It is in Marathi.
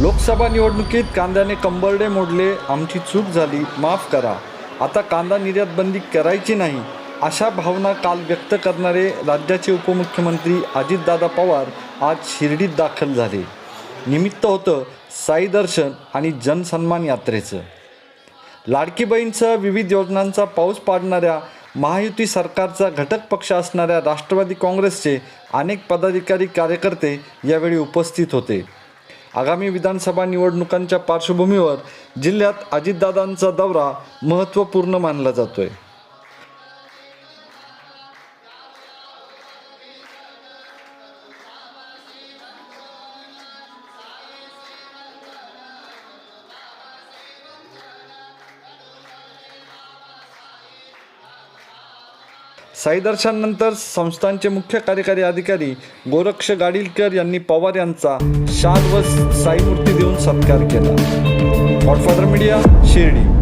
लोकसभा निवडणुकीत कांद्याने कंबरडे मोडले आमची चूक झाली माफ करा. आता कांदा निर्यात बंदी करायची नाही अशा भावना काल व्यक्त करणारे राज्याचे उपमुख्यमंत्री अजितदादा पवार आज शिर्डीत दाखल झाले. निमित्त होतं साई दर्शन आणि जनसन्मान यात्रेचं. लाडकी बहीणसह विविध योजनांचा पाऊस पाडणाऱ्या महायुती सरकारचा घटक पक्ष असणाऱ्या राष्ट्रवादी काँग्रेसचे अनेक पदाधिकारी कार्यकर्ते यावेळी उपस्थित होते. आगामी विधानसभा निवडणुकांच्या पार्श्वभूमीवर जिल्ह्यात अजितदादांचा दौरा महत्त्वपूर्ण मानला जातोय. साईदर्शननंतर संस्थांचे मुख्य कार्यकारी अधिकारी गोरक्ष गाडीलकर यांनी पवार यांचा शाल व साईमूर्ती देऊन सत्कार केला. Godfather media Shirdi.